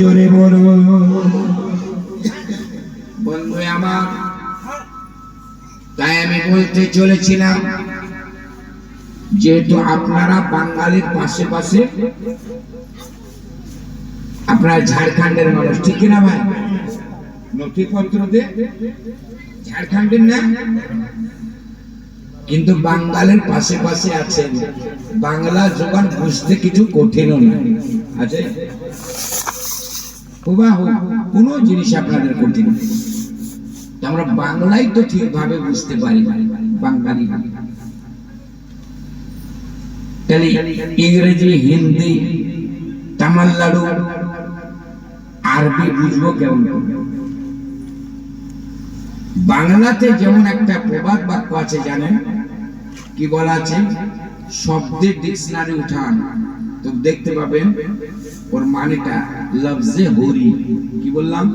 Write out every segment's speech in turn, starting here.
জোরে বন্ধু আমার তাই আমি বলতে চলেছিলাম যেহেতু আপনারা বাঙালির পাশে পাশে আপনারা ঝাড়খণ্ডের মানুষ, ঠিক কিনা ভাই? নথিপত্র দিয়ে ঝাড়খণ্ডের না? কিন্তু বাঙালির পাশে পাশে আছেন। বাংলা জোগান বুঝতে কিছু কঠিন না আছে? হুবাহু কোনো জিনিস আপনাদের না। আমরা বাংলাই তো ঠিকভাবে বুঝতে পারি, বাঙালি। তাহলে ইংরেজি, হিন্দি, তামিলনাড়ু, আরবি বুঝব কেমন বাংলাতে যেমন একটা প্রবাদ বাক্য আছে, জানেন? কি বলা আছে? শব্দের ডিকশনারি উঠান। তো দেখতে পাবেন ওর মানেটা লফজে হরি। কি বললাম?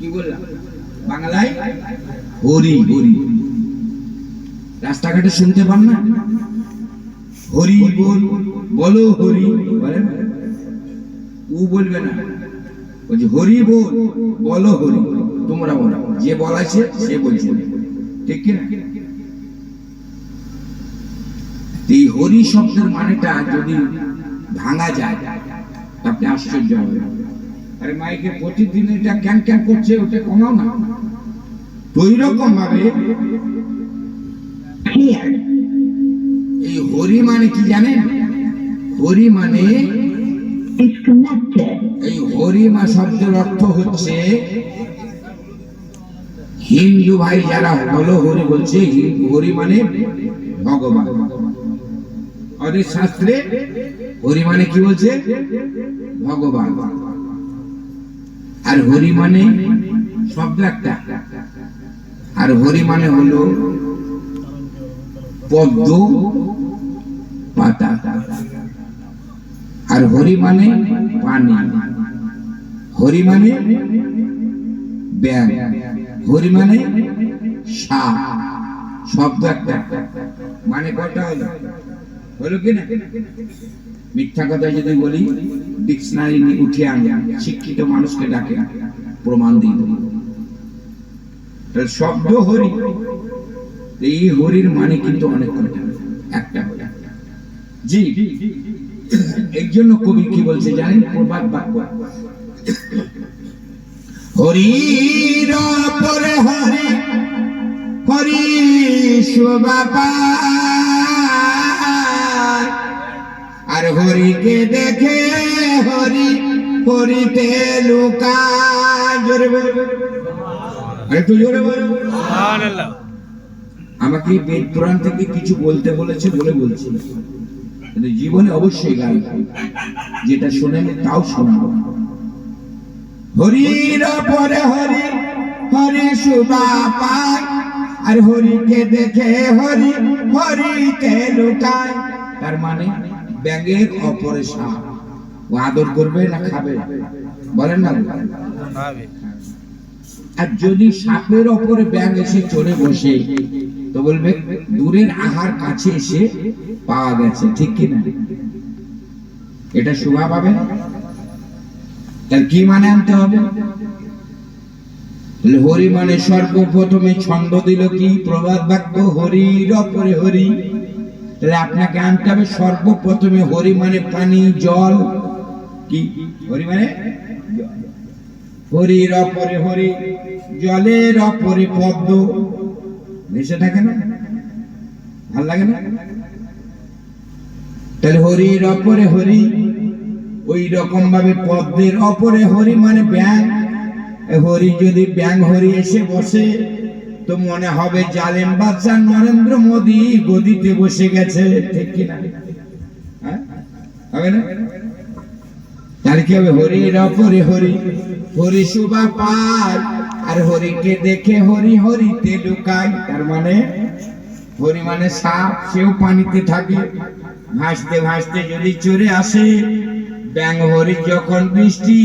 কি বললাম? বাংলায় হরি হরি। রাস্তাঘাটে শুনতে পান না? হরি বল, বলো হরি। বলেন। ও বলবে না। বলছে, হরি বল, বলো হরি। তোমরা বলো। যে বলাছে সে বলছে। ঠিক কিনা? এই হরি শব্দের মানেটা যদি ভাঙা যায়। আপনি আশ্চর্য আরে মাইকে প্রতিদিন এটা ক্যান ক্যান করছে, ওটা কমাও না। তো ওই রকম ভাবে এই হরি মানে কি জানেন? হরি মানে এই হরিমা শব্দের অর্থ হচ্ছে, হিন্দু ভাই যারা হলো, হরি বলছে হরি মানে ভগবান। ওদের শাস্ত্রে হরি মানে কি বলছে? ভগবান। আর হরি মানে শব্দ একটা। আর হরি মানে হলো পদ্ম পাতা। আর হরি মানে পানি। হরি মানে হরি মানে সাপ। শব্দ একটা। মানে কয়টা হলো? হলো কি না? মিথ্যা কথা যদি বলি ডিকশনারি উঠে আনে, শিক্ষিত মানুষকে ডাকে, প্রমাণ দিই শব্দ হরি এই হরির মানে কিন্তু অনেক কয়টা একটা। জি। এই জন্য কবি কি বলছে জানেন? প্রবাদ বাক্য। হরির পরে হরি হরি শোভা আর হরিকে দেখে হরি হরিতে লুকা জোরে বলো। একটু জোরে বলো। আমাকে বেদ পুরাণ থেকে কিছু বলতে বলেছে বলে বলছি। কিন্তু জীবনে অবশ্যই গান যেটা শোনেন তাও শোনাবো। হরির পরে হরি হরি শুভা পায়। আর হরিকে দেখে হরি হরিকে লুকায়। তার মানে ব্যাঙের অপরে সাপ ও আদর করবে না খাবে? বলেন না। আর যদি সাপের ওপরে ব্যাঙ এসে চলে বসে তো বলবে দূরের আহার কাছে এসে পাওয়া গেছে ঠিক কি না? এটা শোভা পাবে? তার কি মানে আনতে হবে? হরি মানে সর্বপ্রথমে ছন্দ দিল কি? প্রবাদ বাক্য হরির অপরে হরি। তাহলে আপনাকে আনতে হবে সর্বপ্রথমে হরি মানে পানি, জল। কি? হরি মানে হরির অপরে হরি, জলের অপরে পদ্ম। ভেসে থাকে না? ভালো লাগে না? তাহলে হরির অপরে হরি, ওই রকম ভাবে পদ্মের অপরে হরি মানে ব্যাং হরি যদি ব্যাং হরি এসে বসে তো মনে হবে জালেম বাদশাহ নরেন্দ্র মোদী গদিতে বসে গেছে। ঠিক কিনা? হ্যাঁ? হবে না? হরি হরি শুভা পায়। আর দেখে হরি হরিতে তার মানে হরি মানে সাপ, সেও পানিতে থাকে। ভাসতে ভাসতে যদি চলে আসে ব্যাং হরি যখন বৃষ্টি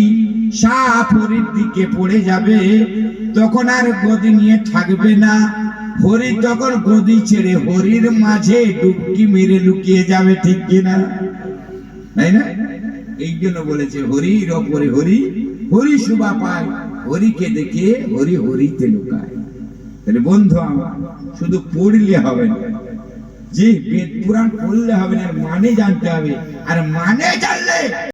সাপ হরির দিকে পড়ে যাবে, তখন আর গদি নিয়ে থাকবে না। হরি তখন গদি ছেড়ে হরির মাঝে ডুবকি মেরে লুকিয়ে যাবে, ঠিক কিনা তাই না? এই জন্য বলেছে হরির ওপরে হরি হরি শুভা পায়, হরিকে দেখে হরি হরিতে লুকায়। তাহলে বন্ধু আমার, শুধু পড়লে হবে না, যে বেদ পুরাণ পড়লে হবে না মানে জানতে হবে। আর মানে জানলে